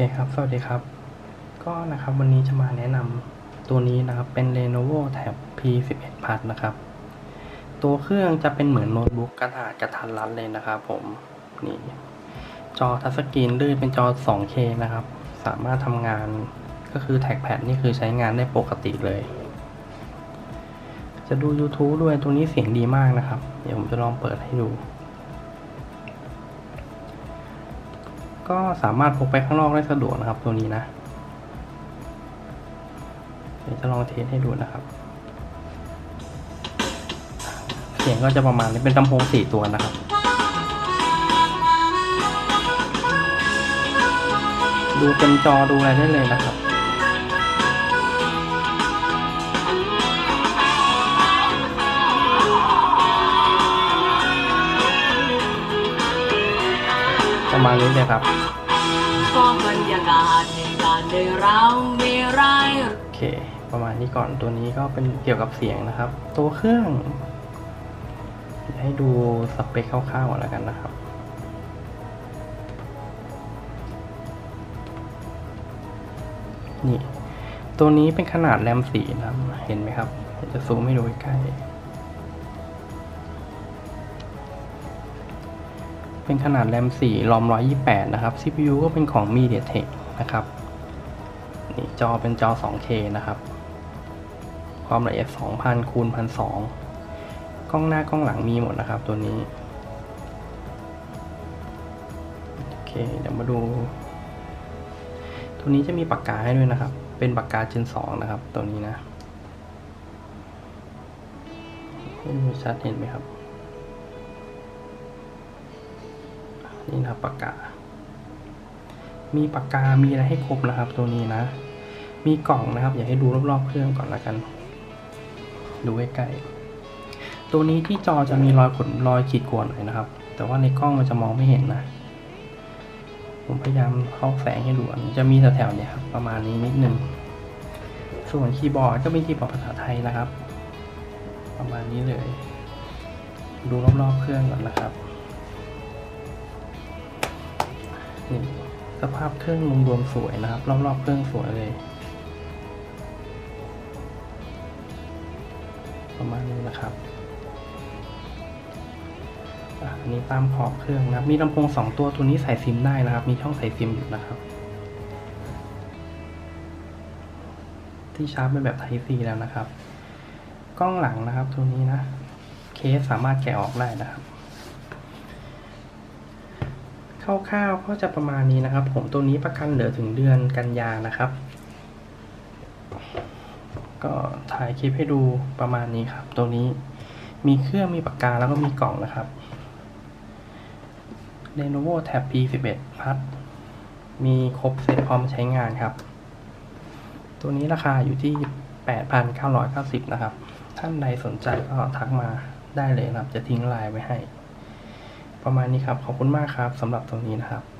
เคครับ สวัสดีครับ ก็นะครับวันนี้จะมาแนะนำตัวนี้นะครับ เป็น Lenovo Tab P11 Plus นะครับ ตัวเครื่องจะเป็นเหมือนโน้ตบุ๊กกระดาษกระทันรัดเลยนะครับผม นี่ จอทัชสกรีนลื่นเป็นจอ 2K นะครับ สามารถทำงานก็คือแท็กแพดนี่คือใช้งานได้ปกติเลย จะดู YouTube ด้วยตัวนี้เสียงดีมากนะครับ เดี๋ยวผมจะลองเปิดให้ดู ก็สามารถพกไปข้างนอกได้สะดวกนะครับตัวนี้นะเดี๋ยวจะลองเทสให้ดูนะครับ เสียงก็จะประมาณนี้เป็นลำโพงสี่ตัวนะครับดูเต็มจอดูอะไรได้เลยนะครับ ประมาณนี้เลยครับก็บรรยากาศในการได้เราไม่ร้ายโอเค ประมาณนี้ก่อนตัวนี้ก็เป็นเกี่ยวกับเสียงนะครับ ตัวเครื่องเดี๋ยวให้ดูสเปคคร่าวๆก่อนแล้วกันนะครับนี่ตัวนี้เป็นขนาดแรมสี่นะครับ เห็นไหมครับเดี๋ยวจะซูมให้ดูใกล้ เป็นขนาดแรมสี่รอม128 นะครับ CPU ก็เป็นของ MediaTek นะครับ นี่จอเป็นจอ 2K นะครับ ความละเอียด 2,000คูณ1,200 กล้องหน้ากล้องหลังมีหมดนะครับตัวนี้ โอเค เดี๋ยวมาดู ตัวนี้จะมีปากกาให้ด้วยนะครับ เป็นปากกา Gen 2 นะครับ ตัวนี้นะดูชัดเห็นไหมครับ นี่นะครับปากกา มีปากกา มีอะไรให้ครบนะครับ ตัวนี้นะ มีกล่องนะครับ อยากให้ดูรอบๆเครื่องก่อนละกัน ดูใกล้ๆตัวนี้ที่จอจะมีรอยขนรอยขีดข่วนหน่อยนะครับ แต่ว่าในกล้องมันจะมองไม่เห็นนะ ผมพยายามเข้าแสงให้ดูอันนจะมีแถวๆเนี่ยครับประมาณนี้นิดนึง ส่วนคีย์บอร์ดก็เป็นคีย์บอร์ดภาษาไทยนะครับ ประมาณนี้เลย ดูรอบๆเครื่องก่อนนะครับ นี่สภาพเครื่องรวมๆสวยนะครับ รอบๆเครื่องสวยเลย ประมาณนี้นะครับอันนี้ตามขอบเครื่องนะครับ มีลำโพงสองตัวตัวนี้ใส่ซิมได้นะครับ มีช่องใส่ซิมอยู่นะครับ ที่ชาร์จเป็นแบบ Type C แล้วนะครับ กล้องหลังนะครับตัวนี้นะ เคสสามารถแกะออกได้นะครับ คร่าวๆก็จะประมาณนี้นะครับ ผมตัวนี้ประกันเหลือถึงเดือนกันยานะครับ ก็ถ่ายคลิปให้ดูประมาณนี้ครับ ตัวนี้มีเครื่องมีปากกาแล้วก็มีกล่องนะครับ Lenovo Tab P11 Plus มีครบเซ็ตพร้อมใช้งานครับ ตัวนี้ราคาอยู่ที่ 8,990 นะครับ ท่านใดสนใจก็ทักมาได้เลยนะครับ จะทิ้งไลน์ไว้ให้ ประมาณนี้ครับ ขอบคุณมากครับสำหรับตรงนี้นะครับ